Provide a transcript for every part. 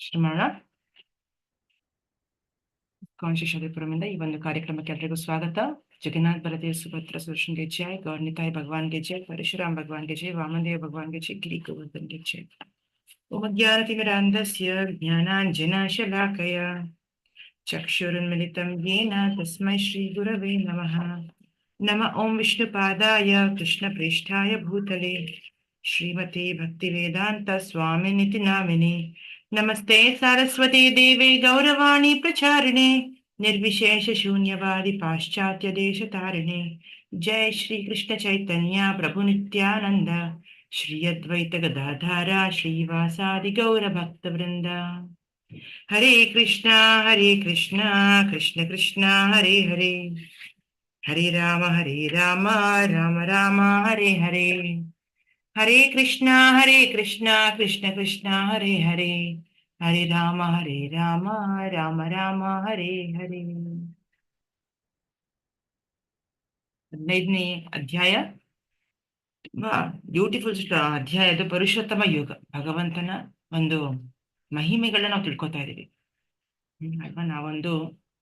ಶುರು ಮಾಡೋಣ ಕಾನ್ಶಿಯಸ್ ಹೃದಯಪುರಮಿಂದ ಈ ಒಂದು ಕಾರ್ಯಕ್ರಮಕ್ಕೆ ಎಲ್ರಿಗೂ ಸ್ವಾಗತ ಜಗನ್ನಾಥ್ ಬಲದೇವ್ ಸುಭದ್ರ ಸುದರ್ಶನ್ಗೆ ಜಯ ಗೌರ್ನಿತಾಯ್ ಭಗವಾನ್ಗೆ ಜಯ ಪರಶುರಾಮ್ ಭಗವಾನ್ಗೆ ಜಯ ವಾಮದೇವ್ ಭಗವಾನ್ಗೆ ಜಯ ಗಿರಿ ಗೋವರ್ಧನ್ಗೆ ಜಯ ಓಂ ಜ್ಞಾನತಿಮಿರಾಂಧಸ್ಯ ಜ್ಞಾನಾಂಜನಾಶಲಾಕಯ ಚಕ್ಷುರುನ್ಮಿಲಿತಂ ಯೇನ ತಸ್ಮೈ ಶ್ರೀ ಗುರವೇ ನಮಃ ನಮ ಓಂ ವಿಷ್ಣುಪಾದಾಯ ಕೃಷ್ಣಪ್ರೇಷ್ಠಾಯ ಭೂತಲೆ ಶ್ರೀಮತಿ ಭಕ್ತಿವೇದಾಂತ ಸ್ವಾಮಿನಿತಿ ನಾಮಿನಿ ನಮಸ್ತೆ ಸಾರಸ್ವತಿ ದೇವೆ ಗೌರವಾಣಿ ಪ್ರಚಾರಿಣೆ ನಿರ್ವಿಶೇಷ ಶೂನ್ಯವಾದಿ ಪಾಶ್ಚಾತ್ಯ ದೇಶ ತಾರಿಣೆ ಜಯ ಶ್ರೀ ಕೃಷ್ಣ ಚೈತನ್ಯ ಪ್ರಭು ನಿತ್ಯಾನಂದ ಶ್ರೀ ಅದ್ವೈತ ಗದಾಧಾರ ಶ್ರೀವಾಸಾದಿ ಗೌರ ಭಕ್ತ ವೃಂದ ಹರೇ ಕೃಷ್ಣ ಹರೇ ಕೃಷ್ಣ ಕೃಷ್ಣ ಕೃಷ್ಣ ಹರೇ ಹರೇ ಹರೇ ರಾಮ ಹರೇ ರಾಮ ರಾಮ ರಾಮ ಹರೇ ಕೃಷ್ಣ ಹರೇ ಕೃಷ್ಣ ಕೃಷ್ಣ ಕೃಷ್ಣ, ಹರೇ ಹರೇ. ಹರೇ ರಾಮ ಹರೇ ರಾಮ ರಾಮ ರಾಮ, ಹರೇ ಹರೇ. ಹದಿನೈದನೇ ಅಧ್ಯಾಯ. ತುಂಬಾ ಬ್ಯೂಟಿಫುಲ್ ಅಧ್ಯಾಯ ಅದು ಪುರುಷೋತ್ತಮ ಯೋಗ. ಭಗವಂತನ ಒಂದು ಮಹಿಮೆಗಳನ್ನ ನಾವು ತಿಳ್ಕೊತಾ ಹ್ಮ್, ಅಲ್ವಾ? ನಾವೊಂದು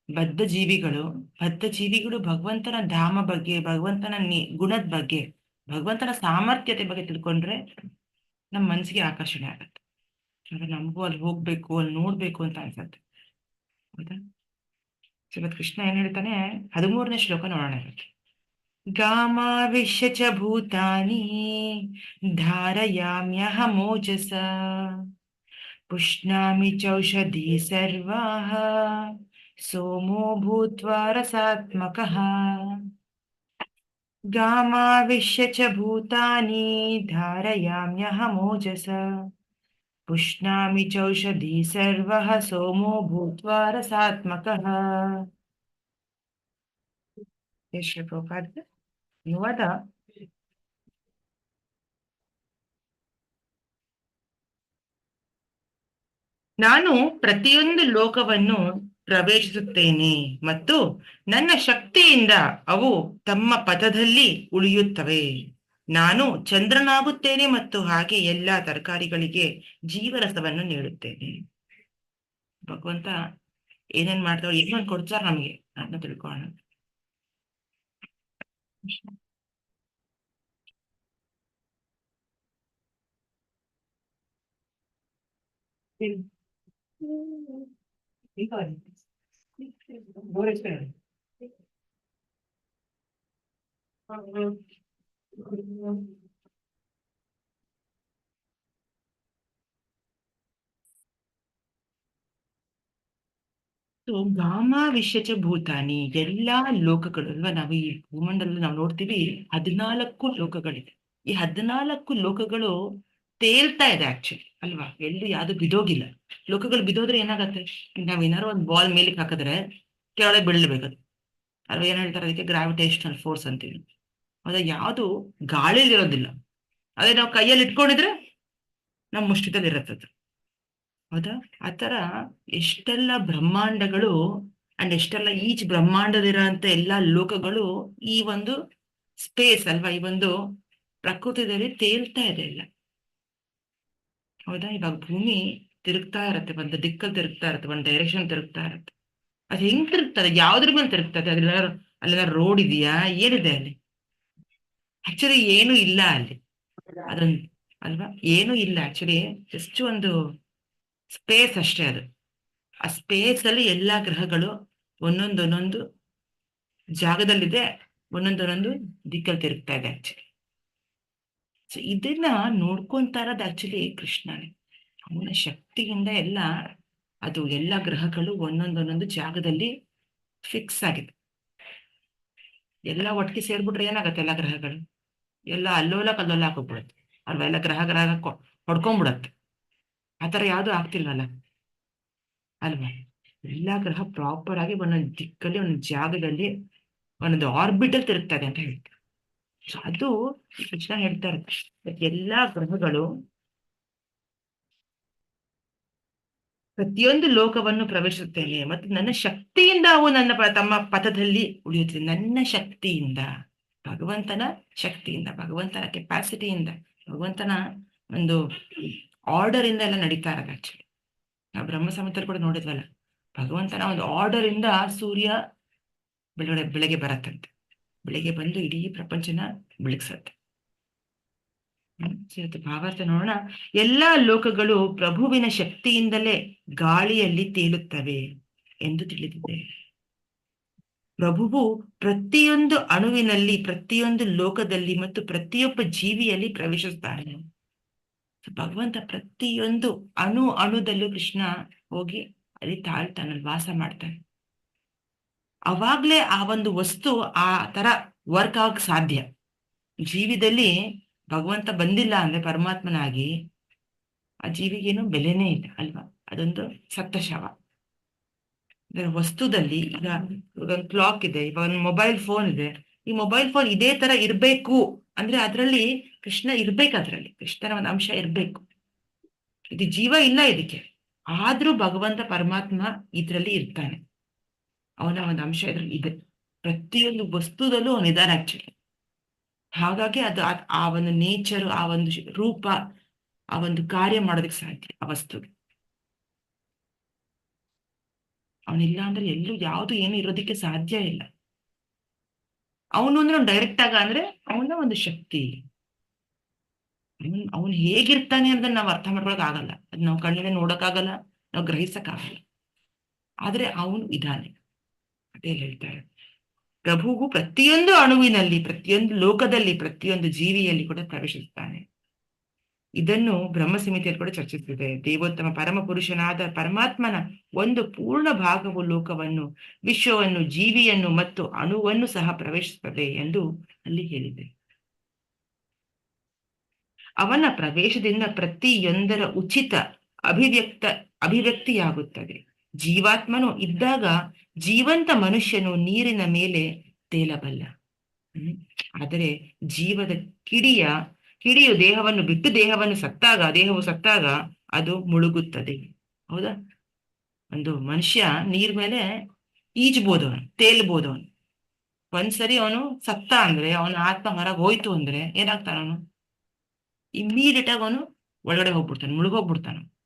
ಬದ್ಧ ಜೀವಿಗಳು ಬದ್ಧ ಜೀವಿಗಳು ಭಗವಂತನ ಧಾಮ ಬಗ್ಗೆ, ಭಗವಂತನ ಗುಣದ ಬಗ್ಗೆ ಭಗವಂತನ ಸಾಮರ್ಥ್ಯತೆ ಬಗ್ಗೆ ತಿಳ್ಕೊಂಡ್ರೆ ನಮ್ಮ ಮನಸ್ಸಿಗೆ ಆಕರ್ಷಣೆ ಆಗತ್ತೆ. ನಮಗೂ ಅಲ್ಲಿ ಹೋಗ್ಬೇಕು, ಅಲ್ಲಿ ನೋಡ್ಬೇಕು ಅಂತ ಅನ್ಸತ್ತೆ. ಹೌದಾ? ಶ್ರೀಮದ್ ಕೃಷ್ಣ ಏನ್ ಹೇಳ್ತಾನೆ? ಹದಿಮೂರನೇ ಶ್ಲೋಕ ನೋಡೋಣ ಇವತ್ತು. ಗಾಮಾವಿಶ್ಯ ಚ ಭೂತಾನಿ ಧಾರಯಾಮ್ಯಹಮೋಜಸ ಪುಷ್ಣಾಮಿ ಚೌಷಧಿ ಸರ್ವಾಹ ಸೋಮೋ ಭೂತ್ವಾ ರಸಾತ್ಮಕಃ गामाविश्य च भूतानि धारयाम्यहमोजस पुष्णामि चौषधी सर्वः सोमो भूत्वा रसात्मकः ಶ್ರೀಪ್ರಭುಪಾದ ಅನುವಾದ ನಾನು ಪ್ರತಿಯೊಂದು ಲೋಕವನ್ನು ಪ್ರವೇಶಿಸುತ್ತೇನೆ ಮತ್ತು ನನ್ನ ಶಕ್ತಿಯಿಂದ ಅವು ತಮ್ಮ ಪಥದಲ್ಲಿ ಉಳಿಯುತ್ತವೆ. ನಾನು ಚಂದ್ರನಾಗುತ್ತೇನೆ ಮತ್ತು ಹಾಗೆ ಎಲ್ಲಾ ತರಕಾರಿಗಳಿಗೆ ಜೀವರಸವನ್ನು ನೀಡುತ್ತೇನೆ. ಭಗವಂತ ಏನೇನ್ ಮಾಡ್ತಾವ ಏನೇನ್ ಕೊಡ್ತಾರ ನಮ್ಗೆ? ಅದನ್ನ ತಿಳ್ಕೊಳ್ಳೋಣ ಗಾಮ ವಿಶ್ವಚ ಭೂತಾನಿ ಎಲ್ಲಾ ಲೋಕಗಳು ಅಲ್ವಾ ನಾವು ಈ ಭೂಮಂಡಲದಲ್ಲಿ ನಾವು ನೋಡ್ತೀವಿ ಹದಿನಾಲ್ಕು ಲೋಕಗಳಿದೆ ಈ ಹದಿನಾಲ್ಕು ಲೋಕಗಳು ತೇಲ್ತಾ ಇದೆ ಆಕ್ಚುಲಿ ಅಲ್ವಾ? ಎಲ್ಲೂ ಯಾವ್ದು ಬಿದೋಗಿಲ್ಲ. ಲೋಕಗಳು ಬಿದೋದ್ರೆ ಏನಾಗತ್ತೆ? ನಾವ್ ಏನಾದ್ರು ಒಂದು ಬಾಲ್ ಮೇಲೆ ಹಾಕಿದ್ರೆ ಕೆಳಗೆ ಬೀಳ್ಬೇಕದು ಅಲ್ವಾ ಏನ್ ಹೇಳ್ತಾರೆ, ಅದಕ್ಕೆ ಗ್ರಾವಿಟೇಷನಲ್ ಫೋರ್ಸ್ ಅಂತೀವಿ. ಅದ ಯಾವುದು ಗಾಳಿಲಿ ಇರೋದಿಲ್ಲ. ಅದೇ ನಾವು ಕೈಯಲ್ಲಿ ಇಟ್ಕೊಂಡಿದ್ರೆ ನಮ್ಮ ಮುಷ್ಟಿದಲ್ಲಿ ಇರತ್ತದು ಹೌದಾ? ಆತರ ಎಷ್ಟೆಲ್ಲ ಬ್ರಹ್ಮಾಂಡಗಳು ಅಂಡ್ ಎಷ್ಟೆಲ್ಲ ಈಚ್ ಬ್ರಹ್ಮಾಂಡದಿರೋಂತ ಎಲ್ಲಾ ಲೋಕಗಳು ಈ ಒಂದು ಸ್ಪೇಸ್ ಅಲ್ವಾ? ಈ ಒಂದು ಪ್ರಕೃತಿದಲ್ಲಿ ತೇಲ್ತಾ ಇದೆ ಎಲ್ಲ. ಹೌದಾ? ಇವಾಗ ಭೂಮಿ ತಿರುಗ್ತಾ ಇರತ್ತೆ, ಒಂದು ದಿಕ್ಕಲ್ಲಿ ತಿರುಗ್ತಾ ಇರತ್ತೆ, ಒಂದು ಡೈರೆಕ್ಷನ್ ತಿರುಗ್ತಾ ಇರತ್ತೆ. ಅದು ಹೆಂಗ್ ತಿರುಗ್ತದೆ? ಯಾವ್ದ್ರ ಮೇಲೆ ತಿರುಗ್ತದೆ. ಅದೆಲ್ಲ ಅಲ್ಲೆಲ್ಲ ರೋಡ್ ಇದೆಯಾ? ಏನಿದೆ ಅಲ್ಲಿ? ಆಕ್ಚುಲಿ ಏನು ಇಲ್ಲ ಅಲ್ಲಿ. ಅದೊಂದು, ಅಲ್ವಾ? ಏನು ಇಲ್ಲ ಆಕ್ಚುಲಿ ಜಸ್ಟ್ ಒಂದು ಸ್ಪೇಸ್ ಅಷ್ಟೇ ಅದು. ಆ ಸ್ಪೇಸ್ ಅಲ್ಲಿ ಎಲ್ಲಾ ಗ್ರಹಗಳು ಒಂದೊಂದೊಂದೊಂದು ಜಾಗದಲ್ಲಿದೆ ಒಂದೊಂದೊಂದೊಂದು ದಿಕ್ಕಲ್ಲಿ ತಿರುಗ್ತಾ ಇದೆ ಆಕ್ಚುಲಿ ಸೊ ಇದನ್ನ ನೋಡ್ಕೊಂತ ಇರೋದು ಆಕ್ಚುಲಿ ಕೃಷ್ಣನೇ. ಅವನ ಶಕ್ತಿಯಿಂದ ಎಲ್ಲ, ಅದು ಎಲ್ಲ ಗ್ರಹಗಳು ಒಂದೊಂದೊಂದೊಂದು ಜಾಗದಲ್ಲಿ ಫಿಕ್ಸ್ ಆಗಿದೆ. ಎಲ್ಲ ಒಟ್ಟಿಗೆ ಸೇರ್ಬಿಟ್ರೆ ಏನಾಗತ್ತೆ ಎಲ್ಲ ಗ್ರಹಗಳು? ಎಲ್ಲ ಅಲ್ಲೋಲ ಕಲ್ಲೋಲ ಹಾಕೋಗ್ಬಿಡುತ್ತೆ ಅಲ್ವಾ? ಎಲ್ಲ ಗ್ರಹ ಗ್ರಹ ಹೊಡ್ಕೊಂಡ್ಬಿಡತ್ತೆ ಆತರ ಯಾವುದು ಆಗ್ತಿಲ್ವಲ್ಲ? ಅಲ್ವಾ? ಎಲ್ಲಾ ಗ್ರಹ ಪ್ರಾಪರ್ ಆಗಿ ಒಂದೊಂದು ದಿಕ್ಕಲ್ಲಿ, ಒಂದೊಂದು ಜಾಗದಲ್ಲಿ, ಒಂದೊಂದು ಆರ್ಬಿಟಲ್ ತಿರುಗ್ತದೆ ಅಂತ ಹೇಳ್ತಾರೆ ಅದು ಕೃಷ್ಣ ಹೇಳ್ತಾರೆ. ಎಲ್ಲಾ ಗ್ರಹಗಳು ಪ್ರತಿಯೊಂದು ಲೋಕವನ್ನು ಪ್ರವೇಶಿಸುತ್ತೇನೆ. ಮತ್ತು ನನ್ನ ಶಕ್ತಿಯಿಂದ ಅವು ನನ್ನ ತಮ್ಮ ಪಥದಲ್ಲಿ ಉಳಿಯುತ್ತೆ ನನ್ನ ಶಕ್ತಿಯಿಂದ, ಭಗವಂತನ ಶಕ್ತಿಯಿಂದ, ಭಗವಂತನ ಕೆಪಾಸಿಟಿಯಿಂದ ಭಗವಂತನ ಒಂದು ಆರ್ಡರ್ ಇಂದ ಎಲ್ಲ ನಡೀತಾ ಇರೋದು ಆಕ್ಚುಲಿ ನಾವು ಬ್ರಹ್ಮ ಸಮುದ್ರ ಕೂಡ ನೋಡಿದ್ವಲ್ಲ. ಭಗವಂತನ ಒಂದು ಆರ್ಡರ್ ಇಂದ ಸೂರ್ಯ ಬೆಳಗಡೆ, ಬೆಳಗ್ಗೆ ಬರತ್ತಂತೆ. ಬೆಳಿಗ್ಗೆ ಬಂದು ಇಡೀ ಪ್ರಪಂಚನ ಬೆಳಗ್ಸತ್ತೆ. ಇವತ್ತು ಭಾವಾರ್ಥ ನೋಡೋಣ. ಎಲ್ಲಾ ಲೋಕಗಳು ಪ್ರಭುವಿನ ಶಕ್ತಿಯಿಂದಲೇ ಗಾಳಿಯಲ್ಲಿ ತೇಲುತ್ತವೆ ಎಂದು ತಿಳಿದಿದೆ. ಪ್ರಭುವು ಪ್ರತಿಯೊಂದು ಅಣುವಿನಲ್ಲಿ, ಪ್ರತಿಯೊಂದು ಲೋಕದಲ್ಲಿ ಮತ್ತು ಪ್ರತಿಯೊಬ್ಬ ಜೀವಿಯಲ್ಲಿ ಪ್ರವೇಶಿಸ್ತಾನೆ. So, ಭಗವಂತ ಪ್ರತಿಯೊಂದು ಅಣು ಅಣುದಲ್ಲೂ ಕೃಷ್ಣ ಹೋಗಿ ಅಲ್ಲಿ ತಾಳ್ತಾನಲ್ಲಿ ವಾಸ ಮಾಡ್ತಾನೆ. ಅವಾಗ್ಲೇ ಆ ಒಂದು ವಸ್ತು ಆ ತರ ವರ್ಕ್ ಆಗಕ್ ಸಾಧ್ಯ. ಜೀವಿದಲ್ಲಿ ಭಗವಂತ ಬಂದಿಲ್ಲ ಅಂದ್ರೆ ಪರಮಾತ್ಮನಾಗಿ ಆ ಜೀವಿಗೇನು ಬೆಲೆನೇ ಇಲ್ಲ ಅಲ್ವಾ? ಅದೊಂದು ಸತ್ತ ಶವ ವಸ್ತುದಲ್ಲಿ ಈಗ ಒಂದು ಕ್ಲಾಕ್ ಇದೆ, ಇವಾಗ ಒಂದು ಮೊಬೈಲ್ ಫೋನ್ ಇದೆ. ಈ ಮೊಬೈಲ್ ಫೋನ್ ಇದೇ ತರ ಇರ್ಬೇಕು ಅಂದ್ರೆ ಅದ್ರಲ್ಲಿ ಕೃಷ್ಣ ಇರ್ಬೇಕು ಅದ್ರಲ್ಲಿ. ಕೃಷ್ಣನ ಒಂದು ಅಂಶ ಇರ್ಬೇಕು. ಇದು ಜೀವ ಇಲ್ಲ ಇದಕ್ಕೆ. ಆದ್ರೂ ಭಗವಂತ ಪರಮಾತ್ಮ ಇದ್ರಲ್ಲಿ ಇರ್ತಾನೆ. ಅವನ ಒಂದು ಅಂಶ ಇದ್ರಲ್ಲಿ ಇದೆ. ಪ್ರತಿಯೊಂದು ವಸ್ತುದಲ್ಲೂ ಅವನಿದ್ದಾನೆ ಆಕ್ಚುಲಿ ಹಾಗಾಗಿ ಅದು ಆ- ಒಂದು ನೇಚರ್ ಆ ಒಂದು ರೂಪ, ಆ ಒಂದು ಕಾರ್ಯ ಮಾಡೋದಕ್ಕೆ ಸಾಧ್ಯ ಆ ವಸ್ತುಗೆ. ಅವನಿಲ್ಲ ಅಂದ್ರೆ ಎಲ್ಲೂ ಯಾವುದು ಏನು ಇರೋದಕ್ಕೆ ಸಾಧ್ಯ ಇಲ್ಲ. ಅವನು ಅಂದ್ರೆ ಡೈರೆಕ್ಟ್ ಆಗ ಅಂದ್ರೆ ಅವನ ಒಂದು ಶಕ್ತಿ. ಅವನ್ ಅವನ್ ಹೇಗಿರ್ತಾನೆ ಅಂತ ನಾವು ಅರ್ಥ ಮಾಡ್ಕೊಳಕ್ ಆಗಲ್ಲ. ಅದ್ ನಾವು ಕಣ್ಣಿನ ನೋಡಕ್ಕಾಗಲ್ಲ, ನಾವು ಗ್ರಹಿಸಕ್ಕಾಗಲ್ಲ. ಆದ್ರೆ ಅವನು ಇದ್ದಾನೆ. ಅದೇ ಹೇಳ್ತಾರೆ. ಪ್ರಭುವು ಪ್ರತಿಯೊಂದು ಅಣುವಿನಲ್ಲಿ, ಪ್ರತಿಯೊಂದು ಲೋಕದಲ್ಲಿ, ಪ್ರತಿಯೊಂದು ಜೀವಿಯಲ್ಲಿ ಕೂಡ ಪ್ರವೇಶಿಸ್ತಾನೆ. ಇದನ್ನು ಬ್ರಹ್ಮ ಸಮಿತಿಯಲ್ಲಿ ಕೂಡ ಚರ್ಚಿಸಿದೆ. ದೇವೋತ್ತಮ ಪರಮ ಪುರುಷನಾದ ಪರಮಾತ್ಮನ ಒಂದು ಪೂರ್ಣ ಭಾಗವು ಲೋಕವನ್ನು, ವಿಶ್ವವನ್ನು, ಜೀವಿಯನ್ನು ಮತ್ತು ಅಣುವನ್ನು ಸಹ ಪ್ರವೇಶಿಸುತ್ತದೆ ಎಂದು ಅಲ್ಲಿ ಹೇಳಿದೆ. ಅವನ ಪ್ರವೇಶದಿಂದ ಪ್ರತಿಯೊಂದರ ಉಚಿತ ಅಭಿವ್ಯಕ್ತ, ಅಭಿವ್ಯಕ್ತಿಯಾಗುತ್ತದೆ. ಜೀವಾತ್ಮನು ಇದ್ದಾಗ ಜೀವಂತ ಮನುಷ್ಯನು ನೀರಿನ ಮೇಲೆ ತೇಲಬಲ್ಲ. ಆದರೆ ಜೀವದ ಕಿಡಿಯ, ಕಿಡಿಯು ದೇಹವನ್ನು ಬಿಟ್ಟು ದೇಹವನ್ನು ಸತ್ತಾಗ, ದೇಹವು ಸತ್ತಾಗ ಅದು ಮುಳುಗುತ್ತದೆ. ಹೌದಾ? ಒಂದು ಮನುಷ್ಯ ನೀರ್ ಮೇಲೆ ಈಜ್ಬೋದು ಅವನು ತೇಲ್ಬೋದು ಅವನು ಒಂದ್ಸರಿ ಅವನು ಸತ್ತ ಅಂದ್ರೆ, ಅವನ ಆತ್ಮ ಹೊರಗೆ ಹೋಯ್ತು ಅಂದ್ರೆ ಏನಾಗ್ತಾನವನು? ಇಮ್ಮಿಡಿಯೇಟ್ ಆಗಿ ಅವನು ಒಳಗಡೆ ಹೋಗ್ಬಿಡ್ತಾನೆ ಮುಳುಗೋಗ್ಬಿಡ್ತಾನೆ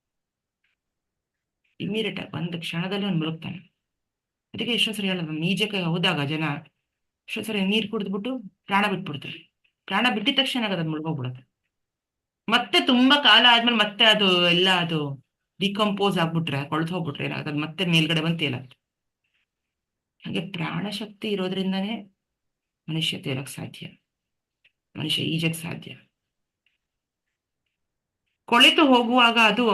ಇಮ್ಮಿಡಿಯೇಟ್ ಆಗಿ ಒಂದು ಕ್ಷಣದಲ್ಲಿ ಅವ್ನು ಮುಳುಗ್ತಾನೆ. ಅದಕ್ಕೆ ಎಷ್ಟೋ ಸರಿ ಹೇಳೋದು ಈಜಕ್ಕೆ ಹೋದಾಗ ಜನ ಎಷ್ಟೋ ಸರಿ ನೀರು ಕುಡಿದ್ಬಿಟ್ಟು ಪ್ರಾಣ ಬಿಟ್ಬಿಡ್ತಾರೆ. ಪ್ರಾಣ ಬಿಟ್ಟಿದ ತಕ್ಷಣ ಅದು ಮುಳುಗೋಗ್ಬಿಡುತ್ತೆ? ಮತ್ತೆ ತುಂಬಾ ಕಾಲ ಆದ್ಮೇಲೆ ಮತ್ತೆ ಅದು ಎಲ್ಲ ಅದು ಡಿಕಂಪೋಸ್ ಆಗ್ಬಿಟ್ರೆ ಕೊಳ್ತು ಹೋಗ್ಬಿಟ್ರೆ ಏನಾಗುತ್ತೆ? ಮತ್ತೆ ಮೇಲ್ಗಡೆ ಬಂದು ತೇಲತ್ತೆ ಹಾಗೆ ಪ್ರಾಣ ಶಕ್ತಿ ಇರೋದ್ರಿಂದನೇ ಮನುಷ್ಯ ತೇಲಕ್ ಸಾಧ್ಯ. ಮನುಷ್ಯ ಈಜಕ್ ಸಾಧ್ಯ. ಕೊಳೆತು ಹೋಗುವಾಗ ಅದು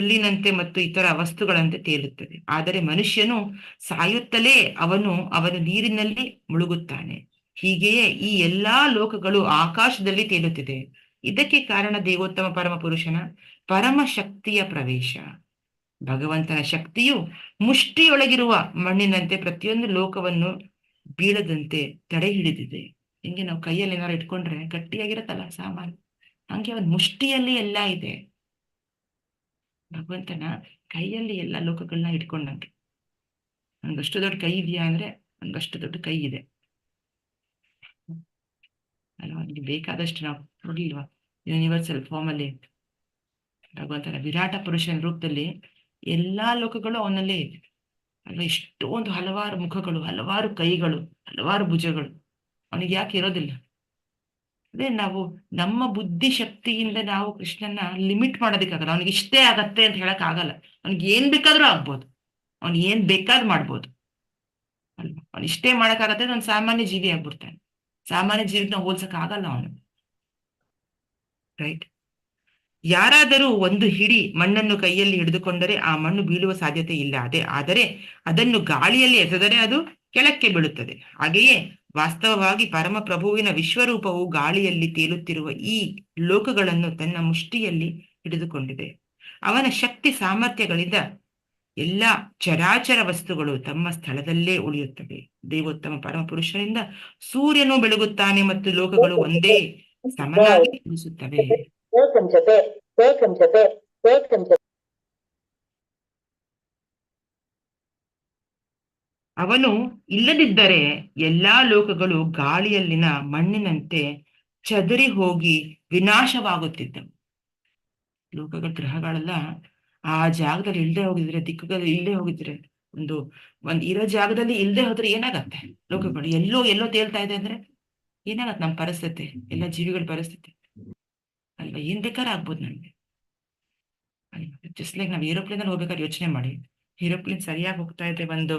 ಹುಲ್ಲಿನಂತೆ ಮತ್ತು ಇತರ ವಸ್ತುಗಳಂತೆ ತೇಲುತ್ತದೆ. ಆದರೆ ಮನುಷ್ಯನು ಸಾಯುತ್ತಲೇ ಅವನು ಅವನ ನೀರಿನಲ್ಲಿ ಮುಳುಗುತ್ತಾನೆ. ಹೀಗೆಯೇ ಈ ಎಲ್ಲಾ ಲೋಕಗಳು ಆಕಾಶದಲ್ಲಿ ತೇಲುತ್ತಿದೆ. ಇದಕ್ಕೆ ಕಾರಣ ದೇವೋತ್ತಮ ಪರಮ ಪುರುಷನ ಪರಮ ಶಕ್ತಿಯ ಪ್ರವೇಶ. ಭಗವಂತನ ಶಕ್ತಿಯು ಮುಷ್ಟಿಯೊಳಗಿರುವ ಮಣ್ಣಿನಂತೆ ಪ್ರತಿಯೊಂದು ಲೋಕವನ್ನು ಬೀಳದಂತೆ ತಡೆ ಹಿಡಿದಿದೆ. ಹಿಂಗೆ ನಾವು ಕೈಯಲ್ಲಿ ಏನಾದ್ರು ಇಟ್ಕೊಂಡ್ರೆ ಗಟ್ಟಿಯಾಗಿರತ್ತಲ್ಲ ಸಾಮಾನು. ಹಂಗೆ ಅವನ್ ಮುಷ್ಟಿಯಲ್ಲಿ ಎಲ್ಲ ಇದೆ. ಭಗವಂತನ ಕೈಯಲ್ಲಿ ಎಲ್ಲ ಲೋಕಗಳನ್ನ ಇಟ್ಕೊಂಡಂಗೆ ನನ್ಗಷ್ಟು ದೊಡ್ಡ ಕೈ ಇದೆಯಾ ಅಂದ್ರೆ ನನ್ಗಷ್ಟು ದೊಡ್ಡ ಕೈ ಇದೆ. ಅಲ್ವಾ ಅವ್ನಿಗೆ ಬೇಕಾದಷ್ಟು ನಾವು ನೋಡ್ಲಿಲ್ವಾ ಯೂನಿವರ್ಸಲ್ ಫಾರ್ಮ್ ಅಲ್ಲಿ ಭಗವಂತನ ವಿರಾಟ ಪುರುಷನ ರೂಪದಲ್ಲಿ ಎಲ್ಲಾ ಲೋಕಗಳು ಅವನಲ್ಲೇ ಇದೆ ಅಲ್ವಾ ಇಷ್ಟೊಂದು ಹಲವಾರು ಮುಖಗಳು, ಹಲವಾರು ಕೈಗಳು, ಹಲವಾರು ಭುಜಗಳು. ಅವನಿಗೆ ಯಾಕೆ ಇರೋದಿಲ್ಲ? ಅದೇ ನಾವು ನಮ್ಮ ಬುದ್ಧಿ ಶಕ್ತಿಯಿಂದ ನಾವು ಕೃಷ್ಣನ ಲಿಮಿಟ್ ಮಾಡೋದಕ್ಕಾಗಲ್ಲ. ಅವನಿಗೆ ಇಷ್ಟೇ ಆಗತ್ತೆ ಅಂತ ಹೇಳಕ್ ಆಗಲ್ಲ. ಅವ್ನಿಗೆ ಏನ್ ಬೇಕಾದ್ರೂ ಆಗ್ಬೋದು. ಅವ್ನ್ ಏನ್ ಬೇಕಾದ್ ಮಾಡ್ಬೋದು. ಅಲ್ವಾ? ಅವ್ನು ಇಷ್ಟೇ ಮಾಡಕ್ಕಾಗತ್ತೆ ಅವ್ನು ಸಾಮಾನ್ಯ ಜೀವಿ ಆಗ್ಬಿಡ್ತಾನೆ. ಸಾಮಾನ್ಯ ಜೀವಿನ ಹೋಲ್ಸಕ್ ಆಗಲ್ಲ ಅವನು. ರೈಟ್ ಯಾರಾದರೂ ಒಂದು ಹಿಡಿ ಮಣ್ಣನ್ನು ಕೈಯಲ್ಲಿ ಹಿಡಿದುಕೊಂಡರೆ ಆ ಮಣ್ಣು ಬೀಳುವ ಸಾಧ್ಯತೆ ಇಲ್ಲ ಅದೇ. ಆದರೆ ಅದನ್ನು ಗಾಳಿಯಲ್ಲಿ ಎಸೆದರೆ ಅದು ಕೆಳಕ್ಕೆ ಬೀಳುತ್ತದೆ. ಹಾಗೆಯೇ ವಾಸ್ತವವಾಗಿ ಪರಮ ಪ್ರಭುವಿನ ವಿಶ್ವರೂಪವು ಗಾಳಿಯಲ್ಲಿ ತೇಲುತ್ತಿರುವ ಈ ಲೋಕಗಳನ್ನು ತನ್ನ ಮುಷ್ಟಿಯಲ್ಲಿ ಹಿಡಿದುಕೊಂಡಿದೆ. ಅವನ ಶಕ್ತಿ ಸಾಮರ್ಥ್ಯಗಳಿಂದ ಎಲ್ಲ ಚರಾಚರ ವಸ್ತುಗಳು ತಮ್ಮ ಸ್ಥಳದಲ್ಲೇ ಉಳಿಯುತ್ತವೆ. ದೇವೋತ್ತಮ ಪರಮಪುರುಷರಿಂದ ಸೂರ್ಯನು ಬೆಳಗುತ್ತಾನೆ ಮತ್ತು ಲೋಕಗಳು ಒಂದೇ ಸಮನಾಗಿ ಉಳಿಸುತ್ತವೆ. ಅವನು ಇಲ್ಲದಿದ್ದರೆ ಎಲ್ಲಾ ಲೋಕಗಳು ಗಾಳಿಯಲ್ಲಿನ ಮಣ್ಣಿನಂತೆ ಚದರಿ ಹೋಗಿ ವಿನಾಶವಾಗುತ್ತಿದ್ದವು. ಲೋಕಗಳ ಗ್ರಹಗಳೆಲ್ಲ ಆ ಜಾಗದಲ್ಲಿ ಇಲ್ಲದೆ ಹೋಗಿದ್ರೆ, ದಿಕ್ಕುಗಳಲ್ಲಿ ಇಲ್ಲದೆ ಹೋಗಿದ್ರೆ, ಒಂದು, ಒಂದ್ ಇರೋ ಜಾಗದಲ್ಲಿ ಇಲ್ಲದೆ ಹೋದ್ರೆ ಏನಾಗತ್ತೆ? ಲೋಕಗಳು ಎಲ್ಲೋ ಎಲ್ಲೋ ತೇಲ್ತಾ ಇದೆ ಅಂದ್ರೆ ಏನಾಗತ್ತೆ ನಮ್ಮ ಪರಿಸ್ಥಿತಿ? ಎಲ್ಲ ಜೀವಿಗಳ ಪರಿಸ್ಥಿತಿ? ಅಲ್ವಾ? ಏನ್ ಬೇಕಾದ್ರೆ ಆಗ್ಬೋದು ನಮ್ಗೆ. ಜಸ್ಟ್ ಲೈಕ್ ನಾವು ಏರೋಪ್ಲೇನ್ ಅಲ್ಲಿ ಹೋಗ್ಬೇಕಾದ್ರೆ ಯೋಚನೆ ಮಾಡಿ. ಏರೋಪ್ಲೇನ್ ಸರಿಯಾಗಿ ಹೋಗ್ತಾ ಇದೆ ಒಂದು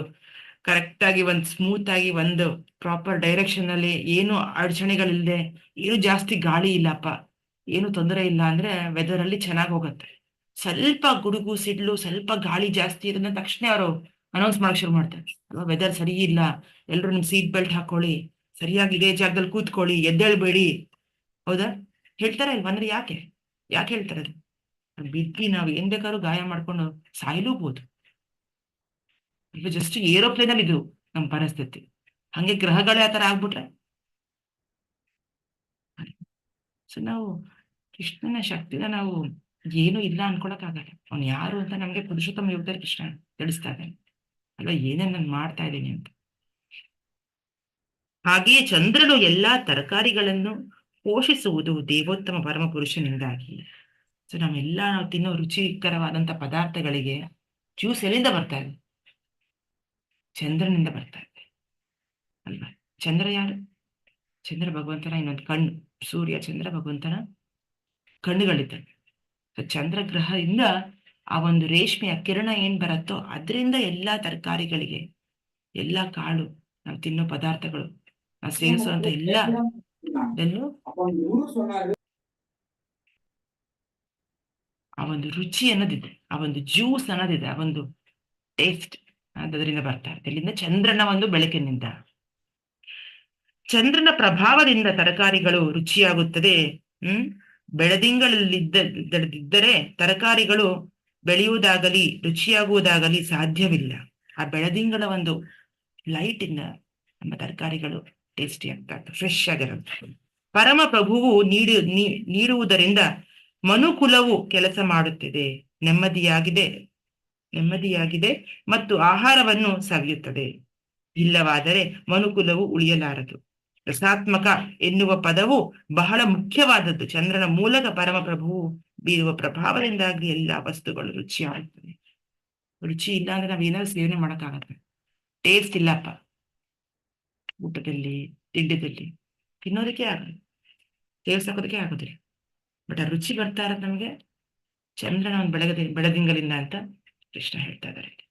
ಕರೆಕ್ಟ್ ಆಗಿ ಒಂದು ಸ್ಮೂತ್ ಆಗಿ ಒಂದು ಪ್ರಾಪರ್ ಡೈರೆಕ್ಷನ್ ಅಲ್ಲಿ ಏನು ಅಡಚಣೆಗಳಿಲ್ಲದೆ ಏನು ಜಾಸ್ತಿ ಗಾಳಿ ಇಲ್ಲಪ್ಪ, ಏನು ತೊಂದರೆ ಇಲ್ಲ ಅಂದ್ರೆ ವೆದರ್ ಅಲ್ಲಿ ಚೆನ್ನಾಗಿ ಹೋಗುತ್ತೆ. ಸ್ವಲ್ಪ ಗುಡುಗು, ಸಿಡ್ಲು, ಸ್ವಲ್ಪ ಗಾಳಿ ಜಾಸ್ತಿ ಇರೋದ್ರ ತಕ್ಷಣ ಅವರು ಅನೌನ್ಸ್ ಮಾಡಕ್ ಶುರು ಮಾಡ್ತಾರೆ. ಅಲ್ವಾ ವೆದರ್ ಸರಿ ಇಲ್ಲ, ಎಲ್ರು ನಿಮ್ ಸೀಟ್ ಬೆಲ್ಟ್ ಹಾಕೊಳ್ಳಿ, ಸರಿಯಾಗಿ ಇದೇ ಜಾಗದಲ್ಲಿ ಕೂತ್ಕೊಳ್ಳಿ, ಎದ್ದೇಳ್ಬೇಡಿ. ಹೌದಾ? ಹೇಳ್ತಾರೆ ಇಲ್ವಾ ಅಂದ್ರೆ ಯಾಕೆ? ಯಾಕೆ ಹೇಳ್ತಾರೆ ಅದು? ಬಿಟ್ಟು ನಾವು ಏನ್ ಬೇಕಾದ್ರೂ ಗಾಯ ಮಾಡ್ಕೊಂಡು ಸಾಯ್ಲೂಬಹುದು ಈಗ ಜಸ್ಟ್ ಏರೋಪ್ಲೇನ್ ಅಲ್ಲಿ ಇದು ನಮ್ಮ ಪರಿಸ್ಥಿತಿ. ಹಂಗೆ ಗ್ರಹಗಳೇ ಆತರ ಆಗ್ಬಿಟ್ರೆ? ಸೊ ನಾವು ಕೃಷ್ಣನ ಶಕ್ತಿನ ನಾವು ಏನು ಇಲ್ಲ ಅನ್ಕೊಳಕ್ ಆಗಲ್ಲ ಅವ್ನು ಯಾರು ಅಂತ ನಮ್ಗೆ ಪುರುಷೋತ್ತಮ ಯುಗದಲ್ಲಿ ಕೃಷ್ಣ ತಿಳಿಸ್ತಾ ಇದ್ದಾನೆ. ಅಲ್ವಾ ಏನೇನ್ ನಾನು ಮಾಡ್ತಾ ಇದ್ದೀನಿ ಅಂತ. ಹಾಗೆಯೇ ಚಂದ್ರನು ಎಲ್ಲಾ ತರಕಾರಿಗಳನ್ನು ಪೋಷಿಸುವುದು ದೇವೋತ್ತಮ ಪರಮ ಪುರುಷನಿಂದಾಗಿ. ಸೊ ನಾವೆಲ್ಲ ನಾವು ತಿನ್ನೋ ರುಚಿಕರವಾದಂತ ಪದಾರ್ಥಗಳಿಗೆ ಜ್ಯೂಸ್ ಎಲ್ಲಿಂದ ಬರ್ತಾ ಇದೆ? ಚಂದ್ರನಿಂದ ಬರ್ತಾ ಇದೆ ಅಲ್ವಾ? ಚಂದ್ರ ಯಾರು? ಚಂದ್ರ ಭಗವಂತನ ಇನ್ನೊಂದು ಕಣ್ಣು. ಸೂರ್ಯ, ಚಂದ್ರ ಭಗವಂತನ ಕಣ್ಣುಗಳಿದ್ದಾವೆ. ಚಂದ್ರ ಗ್ರಹದಿಂದ ಆ ಒಂದು ರೇಷ್ಮೆಯ ಕಿರಣ ಏನ್ ಬರುತ್ತೋ ಅದರಿಂದ ಎಲ್ಲಾ ತರಕಾರಿಗಳಿಗೆ, ಎಲ್ಲಾ ಕಾಳು, ನಾವು ತಿನ್ನೋ ಪದಾರ್ಥಗಳು, ನಾವು ಸೇವಿಸುವಂತ ಎಲ್ಲೂ ಆ ಒಂದು ರುಚಿ ಅನ್ನೋದಿದೆ. ಆ ಒಂದು ಜ್ಯೂಸ್ ಅನ್ನೋದಿದೆ. ಆ ಒಂದು ಟೇಸ್ಟ್. ಅದರಿಂದ ಬರ್ತಾ ಇರುತ್ತೆ. ಇಲ್ಲಿಂದ ಚಂದ್ರನ ಒಂದು ಬೆಳಕಿನಿಂದ ಚಂದ್ರನ ಪ್ರಭಾವದಿಂದ ತರಕಾರಿಗಳು ರುಚಿಯಾಗುತ್ತದೆ. ಹ್ಮ್? ಬೆಳದಿಂಗಳಲ್ಲಿದ್ದರೆ ತರಕಾರಿಗಳು ಬೆಳೆಯುವುದಾಗಲಿ, ರುಚಿಯಾಗುವುದಾಗಲಿ ಸಾಧ್ಯವಿಲ್ಲ. ಆ ಬೆಳದಿಂಗಳ ಒಂದು ಲೈಟ್ ಇಂದ ನಮ್ಮ ತರಕಾರಿಗಳು ಟೇಸ್ಟಿ ಆಗ್ತಾ ಫ್ರೆಶ್ ಆಗಿರುತ್ತೆ. ಪರಮ ಪ್ರಭುವು ನೀಡಿ ನೀಡುವುದರಿಂದ ಮನುಕುಲವು ಕೆಲಸ ಮಾಡುತ್ತಿದೆ. ನೆಮ್ಮದಿಯಾಗಿದೆ. ನೆಮ್ಮದಿಯಾಗಿದೆ ಮತ್ತು ಆಹಾರವನ್ನು ಸವಿಯುತ್ತದೆ. ಇಲ್ಲವಾದರೆ ಮನುಕುಲವು ಉಳಿಯಲಾರದು. ರಸಾತ್ಮಕ ಎನ್ನುವ ಪದವು ಬಹಳ ಮುಖ್ಯವಾದದ್ದು. ಚಂದ್ರನ ಮೂಲಕ ಪರಮ ಪ್ರಭುವು ಬೀರುವ ಪ್ರಭಾವದಿಂದಾಗಿ ಎಲ್ಲಾ ವಸ್ತುಗಳು ರುಚಿಯಾಗುತ್ತದೆ ರುಚಿ ಇಲ್ಲ ಅಂದ್ರೆ ನಾವ್ ಏನಾದ್ರು ಸೇವನೆ ಮಾಡೋಕ್ಕಾಗತ್ತೆ. ಟೇಸ್ಟ್ ಇಲ್ಲಪ್ಪ. ಊಟದಲ್ಲಿ, ತಿಂಡಿದಲ್ಲಿ ತಿನ್ನೋದಕ್ಕೆ ಆಗಲ್ಲ. ಸೇವಿಸೋದಕ್ಕೆ ಆಗೋದಿಲ್ಲ. ಬಟ್ ಆ ರುಚಿ ಬರ್ತಾ ಇರೋದು ನಮಗೆ ಚಂದ್ರನ ಒಂದು ಬೆಳಗದ, ಬೆಳದಿಂಗಳಿಂದ ಅಂತ ಕೃಷ್ಣ ಹೇಳ್ತಾ ಇದ್ದಾರೆ.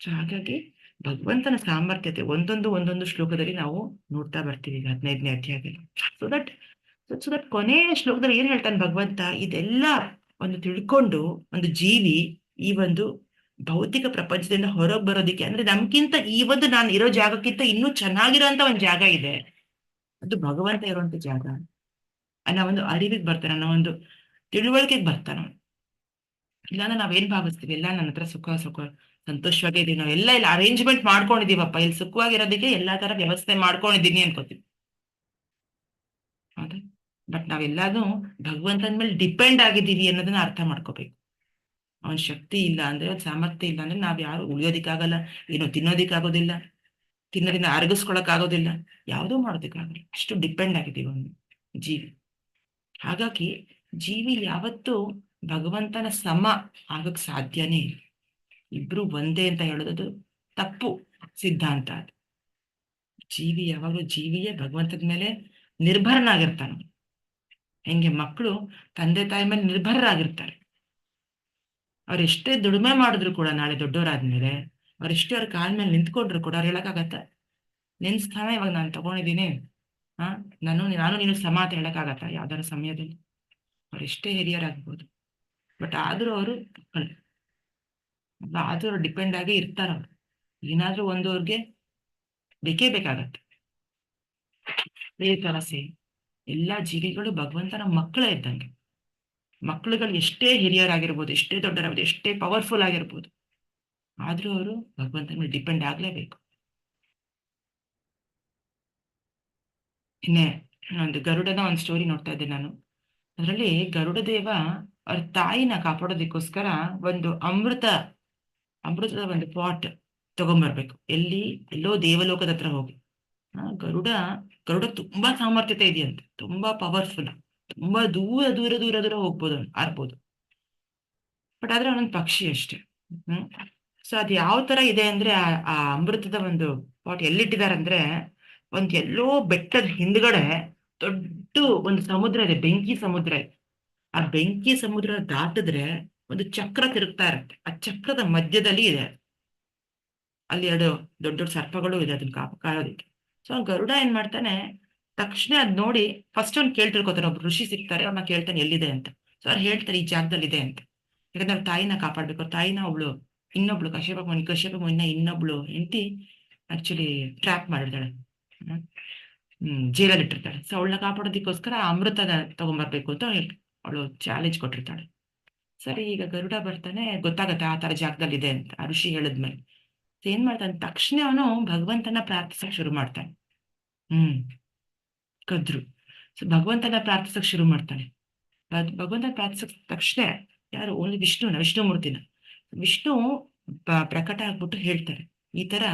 ಸೊ ಹಾಗಾಗಿ ಭಗವಂತನ ಸಾಮರ್ಥ್ಯತೆ ಒಂದೊಂದು ಒಂದೊಂದು ಶ್ಲೋಕದಲ್ಲಿ ನಾವು ನೋಡ್ತಾ ಬರ್ತೀವಿ ಈಗ ಹದಿನೈದನೇ ಅಧ್ಯಾಯದಲ್ಲಿ. ಸೊ ದಟ್ ಸೊ ದಟ್ ಕೊನೆಯ ಶ್ಲೋಕದಲ್ಲಿ ಏನ್ ಹೇಳ್ತಾನೆ ಭಗವಂತ? ಇದೆಲ್ಲ ಒಂದು ತಿಳ್ಕೊಂಡು ಒಂದು ಜೀವಿ ಈ ಒಂದು ಭೌತಿಕ ಪ್ರಪಂಚದಿಂದ ಹೊರಗೆ ಬರೋದಿಕ್ಕೆ, ಅಂದ್ರೆ ನಮ್ಗಿಂತ ಈ ಒಂದು ನಾನು ಇರೋ ಜಾಗಕ್ಕಿಂತ ಇನ್ನೂ ಚೆನ್ನಾಗಿರೋಂತ ಒಂದು ಜಾಗ ಇದೆ. ಅದು ಭಗವಂತ ಇರುವಂತ ಜಾಗ. ಅನ್ನೋ ಒಂದು ಅರಿವಿಗೆ ಬರ್ತಾನೆ, ಅನ್ನೋ ಒಂದು ತಿಳುವಳಿಕೆಗೆ ಬರ್ತಾನೆ. ಇಲ್ಲಾಂದ್ರೆ ನಾವೇನ್ ಭಾವಿಸ್ತೀವಿ? ಎಲ್ಲ ನನ್ನ ಹತ್ರ ಸುಖ ಸುಖ ಸಂತೋಷವಾಗಿ ಇದೀವಿ ನಾವು ಎಲ್ಲ ಇಲ್ಲಿ ಅರೇಂಜ್ಮೆಂಟ್ ಮಾಡ್ಕೊಂಡಿದೀವಪ್ಪ ಇಲ್ಲಿ ಸುಖವಾಗಿರೋದಕ್ಕೆ ಎಲ್ಲಾ ತರ ವ್ಯವಸ್ಥೆ ಮಾಡ್ಕೊಂಡಿದೀನಿ ಅನ್ಕೋತೀವಿ. ಹೌದಾ? ಬಟ್ ನಾವೆಲ್ಲಾನು ಭಗವಂತನ ಮೇಲೆ ಡಿಪೆಂಡ್ ಆಗಿದ್ದೀವಿ ಅನ್ನೋದನ್ನ ಅರ್ಥ ಮಾಡ್ಕೋಬೇಕು. ಅವನ ಶಕ್ತಿ ಇಲ್ಲ ಅಂದ್ರೆ, ಅವ್ನ ಸಾಮರ್ಥ್ಯ ಇಲ್ಲ ಅಂದ್ರೆ ನಾವ್ ಯಾರು ಉಳಿಯೋದಿಕ್ಕಾಗಲ್ಲ, ಏನು ತಿನ್ನೋದಿಕ್ಕಾಗೋದಿಲ್ಲ ತಿನ್ನೋದ್ರಿಂದ ಅರಗಿಸ್ಕೊಳಕ್ ಆಗೋದಿಲ್ಲ ಯಾವುದೂ ಮಾಡೋದಿಕ್ಕಾಗಲ್ಲ. ಅಷ್ಟು ಡಿಪೆಂಡ್ ಆಗಿದ್ದೀವಿ ಅವನು ಜೀವಿ. ಹಾಗಾಗಿ ಜೀವಿ ಯಾವತ್ತೂ ಭಗವಂತನ ಸಮ ಆಗಕ್ ಸಾಧ್ಯನೇ ಇಲ್ಲ. ಇಬ್ರು ಒಂದೇ ಅಂತ ಹೇಳೋದು ತಪ್ಪು ಸಿದ್ಧಾಂತ ಅದು. ಜೀವಿ ಯಾವಾಗಲೂ ಜೀವಿಯೇ ಭಗವಂತದ ಮೇಲೆ ನಿರ್ಭರನಾಗಿರ್ತಾನ. ಹೆಂಗೆ ಮಕ್ಕಳು ತಂದೆ ತಾಯಿ ಮೇಲೆ ನಿರ್ಭರರಾಗಿರ್ತಾರೆ. ಅವ್ರು ಎಷ್ಟೇ ದುಡಿಮೆ ಮಾಡಿದ್ರು ಕೂಡ ನಾಳೆ ದೊಡ್ಡವರಾದ್ಮೇಲೆ, ಅವ್ರು ಎಷ್ಟೇ ಅವ್ರ ಕಾಲ ಮೇಲೆ ನಿಂತ್ಕೊಂಡ್ರು ಕೂಡ ಅವ್ರು ಹೇಳಕ್ಕಾಗತ್ತ? ನಿನ್ ಸ್ಥಾನ ಇವಾಗ ನಾನು ತಗೊಂಡಿದ್ದೀನಿ. ಹಾ ನಾನು ನಾನು ನೀನು ಸಮ ಅಂತ ಹೇಳಕ್ಕಾಗತ್ತ ಯಾವ್ದಾರ ಸಮಯದಲ್ಲಿ? ಅವ್ರು ಎಷ್ಟೇ ಹಿರಿಯರಾಗ್ಬೋದು. ಬಟ್ ಆದ್ರೂ ಅವರು ಆದ್ರೂ ಅವ್ರು ಡಿಪೆಂಡ್ ಆಗಿ ಇರ್ತಾರ ಅವ್ರು. ಏನಾದ್ರೂ ಒಂದು ಅವ್ರಿಗೆ ಬೇಕೇ ಬೇಕಾಗತ್ತೆ. ಅದೇ ಸೇಮ್ ಎಲ್ಲಾ ಜೀವಿಗಳು ಭಗವಂತನ ಮಕ್ಕಳೇ ಇದ್ದಂಗೆ. ಮಕ್ಕಳುಗಳು ಎಷ್ಟೇ ಹಿರಿಯರಾಗಿರ್ಬೋದು, ಎಷ್ಟೇ ದೊಡ್ಡರಾಗ್ಬೋದು ಎಷ್ಟೇ ಪವರ್ಫುಲ್ ಆಗಿರ್ಬೋದು, ಆದ್ರೂ ಅವರು ಭಗವಂತನ ಮೇಲೆ ಡಿಪೆಂಡ್ ಆಗ್ಲೇಬೇಕು. ಇನ್ನೇ ಒಂದು ಗರುಡನ ಒಂದು ಸ್ಟೋರಿ ನೋಡ್ತಾ ಇದ್ದೆ ನಾನು. ಅದರಲ್ಲಿ ಗರುಡ ದೇವ ಅವ್ರ ತಾಯಿನ ಕಾಪಾಡೋದಕ್ಕೋಸ್ಕರ ಒಂದು ಅಮೃತ, ಅಮೃತದ ಒಂದು ಪಾಟ್ ತಗೊಂಡ್ಬರ್ಬೇಕು ಎಲ್ಲಿ? ಎಲ್ಲೋ ದೇವಲೋಕದ ಹತ್ರ ಹೋಗಿ. ಗರುಡ ಗರುಡ ತುಂಬಾ ಸಾಮರ್ಥ್ಯತೆ ಇದೆಯಂತೆ. ತುಂಬಾ ಪವರ್ಫುಲ್ ತುಂಬಾ ದೂರ ದೂರ ದೂರ ದೂರ ಹೋಗ್ಬೋದು ಆರ್ಬೋದು. ಬಟ್ ಆದ್ರೆ ಅವನೊಂದು ಪಕ್ಷಿ ಅಷ್ಟೇ. ಹ್ಮ್? ಸೊ ಅದ್ ಯಾವ ತರ ಇದೆ ಅಂದ್ರೆ ಆ ಅಮೃತದ ಒಂದು ಪಾಟ್ ಎಲ್ಲಿಟ್ಟಿದಾರಂದ್ರೆ ಒಂದ್ ಎಲ್ಲೋ ಬೆಟ್ಟದ ಹಿಂದ್ಗಡೆ ದೊಡ್ಡ ಒಂದು ಸಮುದ್ರ ಇದೆ, ಬೆಂಕಿ ಸಮುದ್ರ ಇದೆ. ಆ ಬೆಂಕಿ ಸಮುದ್ರ ದಾಟಿದ್ರೆ ಒಂದು ಚಕ್ರ ತಿರುಗ್ತಾ ಇರುತ್ತೆ. ಆ ಚಕ್ರದ ಮಧ್ಯದಲ್ಲಿ ಇದೆ. ಅಲ್ಲಿ ಎರಡು ದೊಡ್ಡ ದೊಡ್ಡ ಸರ್ಪಗಳು ಇದೆ ಅದನ್ನ ಕಾಪ, ಕಾಯೋದಕ್ಕೆ. ಸೊ ಗರುಡ ಏನ್ ಮಾಡ್ತಾನೆ, ತಕ್ಷಣ ಅದ್ ನೋಡಿ ಫಸ್ಟ್ ಅವ್ನು ಕೇಳ್ತಿರ್ಕೋತಾನೆ, ಒಬ್ರು ಋಷಿ ಸಿಗ್ತಾರೆ, ಅವ್ನ ಕೇಳ್ತಾನೆ ಎಲ್ಲಿದೆ ಅಂತ. ಸೊ ಅವ್ರು ಹೇಳ್ತಾರೆ, ಈ ಜಾಗದಲ್ಲಿ ಇದೆ ಅಂತ. ಯಾಕಂದ್ರೆ ಅವ್ರ ತಾಯಿನ ಕಾಪಾಡ್ಬೇಕು. ತಾಯಿನ ಒಬ್ಳು, ಇನ್ನೊಬ್ಳು, ಕಶ್ಯಪ ಮುನಿ, ಕಶ್ಯಪ ಮುನ್ನ ಇನ್ನೊಬ್ಳು ಹೆಂಡತಿ ಆಕ್ಚುಲಿ ಟ್ರ್ಯಾಪ್ ಮಾಡಿದಾಳೆ ಹ್ಮ್. ಜೈಲಲ್ಲಿ ಇಟ್ಟಿರ್ತಾಳೆ ಸೊ ಅವಳನ್ನ ಕಾಪಾಡೋದಕ್ಕೋಸ್ಕರ ಅಮೃತನ ತಗೊಂಬರ್ಬೇಕು ಅಂತ ಅವಳು ಚಾಲೆಂಜ್ ಕೊಟ್ಟಿರ್ತಾಳೆ. ಸರಿ, ಈಗ ಗರುಡ ಬರ್ತಾನೆ, ಗೊತ್ತಾಗತ್ತೆ ಆ ತರ ಜಾಗದಲ್ಲಿ ಇದೆ ಅಂತ. ಆ ಋಷಿ ಹೇಳಿದ್ಮೇಲೆ. ಏನ್ ಮಾಡ್ತಾನೆ? ತಕ್ಷಣ ಅವನು ಭಗವಂತನ ಪ್ರಾರ್ಥಿಸಕ್ ಶುರು ಮಾಡ್ತಾನೆ. ಹ್ಮ್, ಕದ್ರು. ಸೊ ಭಗವಂತನ ಪ್ರಾರ್ಥಿಸಕ್ ಶುರು ಮಾಡ್ತಾನೆ. ಭಗ್- ಭಗವಂತನ ಪ್ರಾರ್ಥಿಸಕ್ ತಕ್ಷಣ ಯಾರು? ಓನ್ಲಿ ವಿಷ್ಣುನ ವಿಷ್ಣುಮೂರ್ತಿನ. ವಿಷ್ಣು ಪ್ರಕಟ ಆಗ್ಬಿಟ್ಟು ಹೇಳ್ತಾರೆ. ಈ ತರ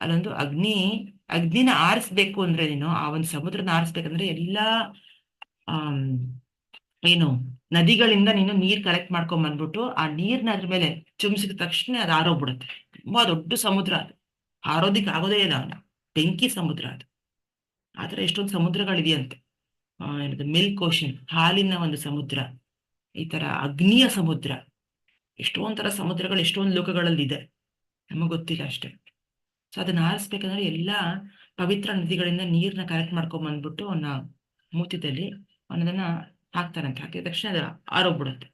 ಅಲ್ಲೊಂದು ಅಗ್ನಿ, ಅಗ್ನಿನ ಆರಿಸ್ಬೇಕು ಅಂದ್ರೆ ನೀನು, ಆ ಒಂದು ಸಮುದ್ರನ ಆರಿಸ್ಬೇಕಂದ್ರೆ ಎಲ್ಲಾ, ಆಮ್ ಏನು? ನದಿಗಳಿಂದ ನೀನು ನೀರ್ ಕಲೆಕ್ಟ್ ಮಾಡ್ಕೊಂಡ್ ಬಂದ್ಬಿಟ್ಟು ಆ ನೀರ್ನ ಅದ್ರ ಮೇಲೆ ಚುಮ್ಸಿದ ತಕ್ಷಣ ಅದು ಆರೋಗ್ಬಿಡುತ್ತೆ ತುಂಬಾ ದೊಡ್ಡ ಸಮುದ್ರ ಅದು. ಆರೋದಿಕ್ ಆಗೋದೇ ಇಲ್ಲ ಅವನ ಬೆಂಕಿ ಸಮುದ್ರ ಅದು. ಆತರ ಎಷ್ಟೊಂದು ಸಮುದ್ರಗಳಿದೆಯಂತೆ. ಆ, ಏನದು ಮಿಲ್ಕ್ ಓಷನ್ ಹಾಲಿನ ಒಂದು ಸಮುದ್ರ ಈ ತರ ಅಗ್ನಿಯ ಸಮುದ್ರ. ಎಷ್ಟೊಂದ್ ತರ ಸಮುದ್ರಗಳು ಎಷ್ಟೊಂದು ಲೋಕಗಳಲ್ಲಿ ಇದೆ ನಮಗ್ ಗೊತ್ತಿಲ್ಲ ಅಷ್ಟೇ. ಸೊ ಅದನ್ನ ಆರಿಸ್ಬೇಕಂದ್ರೆ ಎಲ್ಲಾ ಪವಿತ್ರ ನದಿಗಳಿಂದ ನೀರ್ನ ಕಲೆಕ್ಟ್ ಮಾಡ್ಕೊಂಡ್ ಬಂದ್ಬಿಟ್ಟು ಅವನ ಮೂತಿದಲ್ಲಿ ಅವನದನ್ನ ಹಾಕ್ತಾನಂತೆ ಹಾಕಿದ ತಕ್ಷಣ ಅದು ಆರೋಗ್ಬಿಡುತ್ತೆ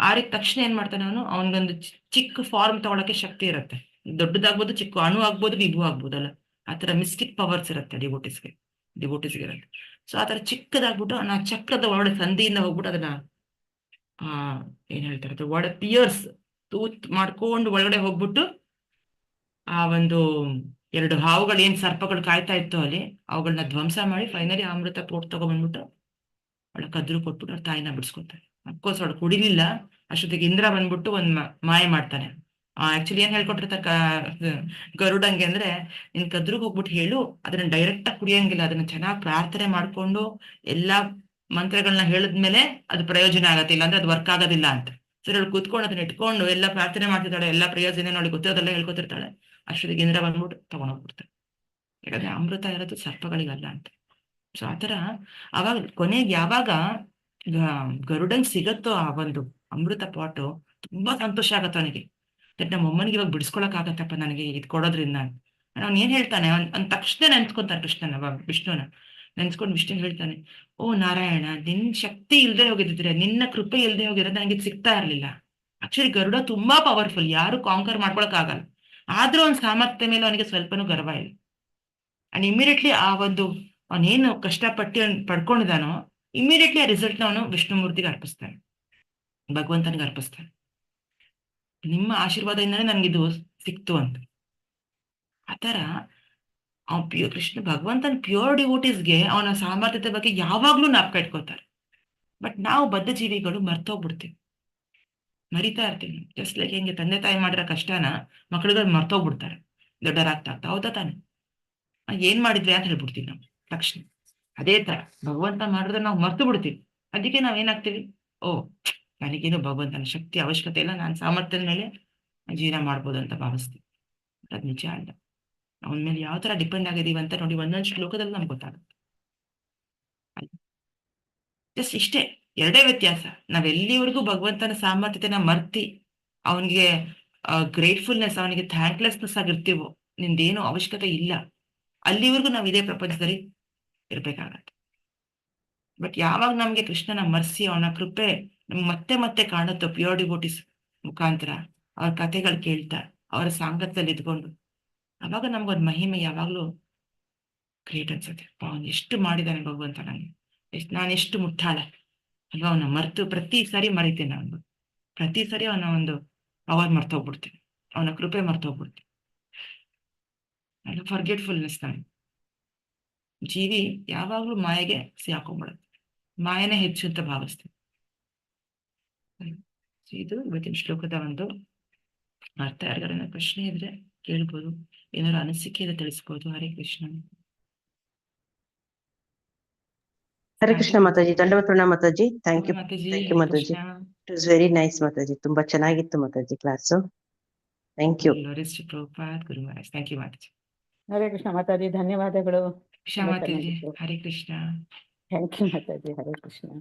ಆರಿದ ತಕ್ಷಣ ಏನ್ ಮಾಡ್ತಾನೆ ಅವನು? ಅವನಿಗೊಂದು ಚಿಕ್ಕ ಫಾರ್ಮ್ ತಗೊಳಕ್ಕೆ ಶಕ್ತಿ ಇರುತ್ತೆ. ದೊಡ್ಡದಾಗ್ಬೋದು, ಚಿಕ್ಕ ಅಣು ಆಗ್ಬೋದು, ವಿಭು ಆಗ್ಬೋದಲ್ಲ. ಆತರ ಮಿಸ್ಟಿಕ್ ಪವರ್ಸ್ ಇರುತ್ತೆ ಡಿವೋಟಿಸ್ಗೆ ಡಿವೋಟಿಸ್ಗೆ ಇರುತ್ತೆ. ಸೊ ಆತರ ಚಿಕ್ಕದಾಗ್ಬಿಟ್ಟು ಆ ಚಕ್ರದ ಒಳಗಡೆ ಸಂಧಿಯಿಂದ ಹೋಗ್ಬಿಟ್ಟು ಅದನ್ನ, ಆ, ಏನ್ ಹೇಳ್ತಾರೆ ಅದು ಒಳ ಪಿಯರ್ಸ್ ತೂತ್ ಮಾಡ್ಕೊಂಡು ಒಳಗಡೆ ಹೋಗ್ಬಿಟ್ಟು, ಆ ಒಂದು ಎರಡು ಹಾವುಗಳು, ಏನ್ ಸರ್ಪಗಳು ಕಾಯ್ತಾ ಇತ್ತು ಅಲ್ಲಿ ಅವುಗಳನ್ನ ಧ್ವಂಸ ಮಾಡಿ ಫೈನಲಿ ಅಮೃತ ಪೋಟ್ ತಗೊಂಡ್ಬಂದ್ಬಿಟ್ಟು ಅವಳ ಕದ್ರು ಕೊಟ್ಬಿಟ್ಟು ಅವ್ರ ತಾಯಿನ ಬಿಡಿಸ್ಕೊತಾರೆ. ಅಫ್ಕೋರ್ಸ್ ಅವಳು ಕುಡಿಲಿಲ್ಲ, ಅಷ್ಟೊತ್ತಿಗೆ ಇಂದ್ರ ಬಂದ್ಬಿಟ್ಟು ಒಂದ್ ಮಾಯ ಮಾಡ್ತಾನೆ. ಆಕ್ಚುಲಿ ಏನ್ ಹೇಳ್ಕೊಟ್ಟಿರ್ತಾರೆ ಗರುಡಂಗೆ ಅಂದ್ರೆ, ನಿನ್ ಕದ್ರಿಗೆ ಹೋಗ್ಬಿಟ್ಟು ಹೇಳು, ಅದನ್ನ ಡೈರೆಕ್ಟ್ ಆಗಿ ಕುಡಿಯಂಗಿಲ್ಲ, ಅದನ್ನ ಚೆನ್ನಾಗಿ ಪ್ರಾರ್ಥನೆ ಮಾಡ್ಕೊಂಡು ಎಲ್ಲಾ ಮಂತ್ರಗಳನ್ನ ಹೇಳಿದ್ಮೇಲೆ ಅದು ಪ್ರಯೋಜನ ಆಗತ್ತೆ ಇಲ್ಲ ಅಂದ್ರೆ ಅದು ವರ್ಕ್ ಆಗೋದಿಲ್ಲ ಅಂತ. ಸರಿ, ಅವಳು ಕೂತ್ಕೊಂಡು ಅದನ್ನ ಇಟ್ಕೊಂಡು ಎಲ್ಲ ಪ್ರಾರ್ಥನೆ ಮಾಡ್ತಿದ್ದಾಳೆ, ಎಲ್ಲ ಪ್ರಯೋಜನ ಅವಳಿಗೆ ಗೊತ್ತಿರೋದೆಲ್ಲ ಹೇಳ್ಕೊತಿರ್ತಾಳೆ. ಅಷ್ಟೊತ್ತಿಗೆ ಇಂದ್ರ ಬಂದ್ಬಿಟ್ಟು ತಗೊಂಡೋಗ್ಬಿಡ್ತಾಳೆ ಯಾಕಂದ್ರೆ ಅಮೃತ ಇರೋದು ಸರ್ಪಗಳಿಗಲ್ಲ ಅಂತ. ಸೊ ಆತರ ಅವಾಗ ಕೊನೆಗೆ ಯಾವಾಗ ಗರುಡನ್ ಸಿಗತ್ತೋ ಆ ಒಂದು ಅಮೃತ ಪಾಟು ತುಂಬಾ ಸಂತೋಷ ಆಗತ್ತೆ ಅವನಿಗೆ. ಬಟ್ ನಮ್ಮ ಅಮ್ಮನಿಗೆ ಇವಾಗ ಬಿಡಿಸ್ಕೊಳಕ್ ಆಗತ್ತಪ್ಪ ನನಗೆ ಇದು ಕೊಡೋದ್ರಿಂದ ಅವ್ನು ಏನ್ ಹೇಳ್ತಾನೆ? ಅವ್ನ್ ಅಂದ ತಕ್ಷಣ ನೆನ್ಸ್ಕೊಂತಾನೆ ಕೃಷ್ಣನ ಅವಾಗ ವಿಷ್ಣುನ. ನೆನ್ಸ್ಕೊಂಡು ವಿಷ್ಣು ಹೇಳ್ತಾನೆ, ಓ ನಾರಾಯಣ, ನಿನ್ ಶಕ್ತಿ ಇಲ್ದೆ ಹೋಗಿದ್ರೆ ನಿನ್ನ ಕೃಪೆ ಇಲ್ದೆ ಹೋಗಿದ್ರೆ ನನಗೆ ಸಿಗ್ತಾ ಇರ್ಲಿಲ್ಲ. ಆಕ್ಚುಲಿ ಗರುಡ ತುಂಬಾ ಪವರ್ಫುಲ್ ಯಾರು ಕಾಂಕರ್ ಮಾಡ್ಕೊಳಕ್ ಆಗಲ್ಲ. ಆದ್ರೂ ಅವ್ನ ಸಾಮರ್ಥ್ಯ ಮೇಲೆ ಅವನಿಗೆ ಸ್ವಲ್ಪನೂ ಗರ್ವ ಇಲ್ಲ. ಅಂಡ್ ಇಮಿಡಿಯೇಟ್ಲಿ ಆ ಒಂದು ಅವನೇನು ಕಷ್ಟಪಟ್ಟು ಪಡ್ಕೊಂಡಿದಾನೋ ಇಮಿಡಿಯೇಟ್ಲಿ ಆ ರಿಸಲ್ಟ್ನ ಅವನು ವಿಷ್ಣುಮೂರ್ತಿಗೆ ಅರ್ಪಿಸ್ತಾನೆ. ಭಗವಂತನಿಗೆ ಅರ್ಪಿಸ್ತಾನೆ. ನಿಮ್ಮ ಆಶೀರ್ವಾದದಿಂದನೇ ಇದು ಸಿಕ್ತು ಅಂತ. ಆ ಥರ ಅವ್ನು ಪ್ಯೂರ್ ಕೃಷ್ಣ ಭಗವಂತನ ಪ್ಯೂರ್ ಡಿವೋಟೀಸ್ಗೆ ಅವನ ಸಾಮರ್ಥ್ಯದ ಬಗ್ಗೆ ಯಾವಾಗ್ಲೂ ನಾಪ್ಕ ಇಟ್ಕೋತಾರೆ ಬಟ್ ನಾವು ಬದ್ಧ ಜೀವಿಗಳು ಮರ್ತೋಗ್ಬಿಡ್ತೀವಿ. ಮರಿತಾ ಇರ್ತೀನಿ ಜಸ್ಟ್ ಲೈಕ್ ಹೆಂಗೆ ತಂದೆ ತಾಯಿ ಮಾಡಿರೋ ಕಷ್ಟನ ಮಕ್ಕಳುಗಳು ಮರ್ತೋಗ್ಬಿಡ್ತಾರೆ. ದೊಡ್ಡರಾಗ್ತಾ ಆಗ್ತಾ. ಹೌದಾ ತಾನೆ? ಏನ್ ಮಾಡಿದ್ವಿ ಅಂತ ಹೇಳ್ಬಿಡ್ತೀವಿ ನಾವು. ತಕ್ಷಣ ಅದೇ ತರ, ಭಗವಂತ ಮಾಡಿದ್ರೆ ನಾವು ಮರ್ತು ಬಿಡ್ತೀವಿ. ಅದಕ್ಕೆ ನಾವ್ ಏನಾಗ್ತೀವಿ? ಓ, ನನಗೇನು ಭಗವಂತನ ಶಕ್ತಿ ಅವಶ್ಯಕತೆ ಇಲ್ಲ, ನಾನು ಸಾಮರ್ಥ್ಯದ ಮೇಲೆ ಜೀವನ ಮಾಡ್ಬೋದು ಅಂತ ಭಾವಿಸ್ತೀವಿ. ಅದ್ ನಿಜ ಅಲ್ಲ. ಅವನ ಮೇಲೆ ಯಾವ ತರ ಡಿಪೆಂಡ್ ಆಗಿದೀವಿ ಅಂತ ನೋಡಿ ಒಂದೊಂದು ಶ್ಲೋಕದಲ್ಲಿ ನಮ್ಗೆ ಗೊತ್ತಾಗುತ್ತೆ. ಜಸ್ಟ್ ಇಷ್ಟೇ, ಎರಡೇ ವ್ಯತ್ಯಾಸ. ನಾವೆಲ್ಲಿವರೆಗೂ ಭಗವಂತನ ಸಾಮರ್ಥ್ಯತೆನ ಮರ್ತಿ ಅವನಿಗೆ ಗ್ರೇಟ್ಫುಲ್ನೆಸ್ ಅವನಿಗೆ ಥ್ಯಾಂಕ್ಲೆಸ್ನೆಸ್ ಆಗಿರ್ತೀವೋ, ನಿಂದೇನು ಅವಶ್ಯಕತೆ ಇಲ್ಲ. ಅಲ್ಲಿವರೆಗೂ ನಾವು ಇದೇ ಪ್ರಪಂಚದಲ್ಲಿ ಇರ್ಬೇಕಾಗತ್ತೆ. ಬಟ್ ಯಾವಾಗ ನಮ್ಗೆ ಕೃಷ್ಣನ ಮರ್ಸಿ ಅವನ ಕೃಪೆ ನಮ್ಗೆ ಮತ್ತೆ ಮತ್ತೆ ಕಾಣುತ್ತೋ ಪ್ಯೂರ್ ಡಿವೋಟಿಸ್ ಮುಖಾಂತರ. ಅವ್ರ ಕಥೆಗಳು ಕೇಳ್ತಾ, ಅವರ ಸಾಂಗತ್ಯದಲ್ಲಿ ಇದ್ಕೊಂಡು. ಅವಾಗ ನಮ್ಗೊಂದು ಮಹಿಮೆ ಯಾವಾಗ್ಲೂ ಕ್ರಿಯೇಟ್ ಅನ್ಸುತ್ತೆ. ಅವನು ಎಷ್ಟು ಮಾಡಿದಾನೆ ಭಗವಂತ ನಂಗೆ. ಎಷ್ಟು, ನಾನು ಎಷ್ಟು ಮುಟ್ಟಾಳೆ. ಅಲ್ವಾ, ಅವನ ಮರ್ತು ಪ್ರತಿ ಸಾರಿ ಮರಿತೀನಿ ಅವನು ಪ್ರತಿ ಸಾರಿ ಅವನ ಒಂದು ಪವರ್ ಮರ್ತೋಗ್ಬಿಡ್ತೀನಿ ಅವನ ಕೃಪೆ ಮರ್ತೋಗ್ಬಿಡ್ತೀನಿ ಫರ್ಗೆಟ್ಫುಲ್ನೆಸ್ ನಾನು. ಜೀವಿ ಯಾವಾಗ್ಲೂ ಮಾಯೆಗೆ ಸಿಹಾಕೊಂಡ್ಬಿಡುತ್ತೆ ಮಾಯನೇ ಹೆಚ್ಚು ಅಂತ ಭಾವಿಸ್ತೀವಿ ಇದು ಇವತ್ತಿನ ಶ್ಲೋಕದ ಒಂದು ಅರ್ಥ. ಯಾರ ಪ್ರಶ್ನೆ ಇದ್ರೆ ಕೇಳ್ಬೋದು. ಏನಾರ ಅನಿಸಿಕೆ ಇದೆ ತಿಳಿಸ್ಬೋದು. ಹರೇ ಕೃಷ್ಣ. ಹರೇ ಕೃಷ್ಣ ಮಾತಾಜಿ. ದಂಡವತೃಣ ಮಾತಾಜಿ. ಥ್ಯಾಂಕ್ ಯು ಥ್ಯಾಂಕ್ ಯು ಮಾತಾಜಿ. ಇಟ್ ವಾಸ್ ವೆರಿ ನೈಸ್ ಮಾತಾಜಿ. ತುಂಬಾ ಚೆನ್ನಾಗಿತ್ತು ಮಾತಾಜಿ ಕ್ಲಾಸ್ ಥ್ಯಾಂಕ್ ಯು ಗುರು ಮಹಾರಾಜ್ ಥ್ಯಾಂಕ್ ಯು ಮಾತಾಜಿ. ಹರೇ ಕೃಷ್ಣ ಮಾತಾಜಿ. ಧನ್ಯವಾದಗಳು. क्षमा माता जी हरे कृष्णा। थैंक यू माता जी हरे कृष्णा।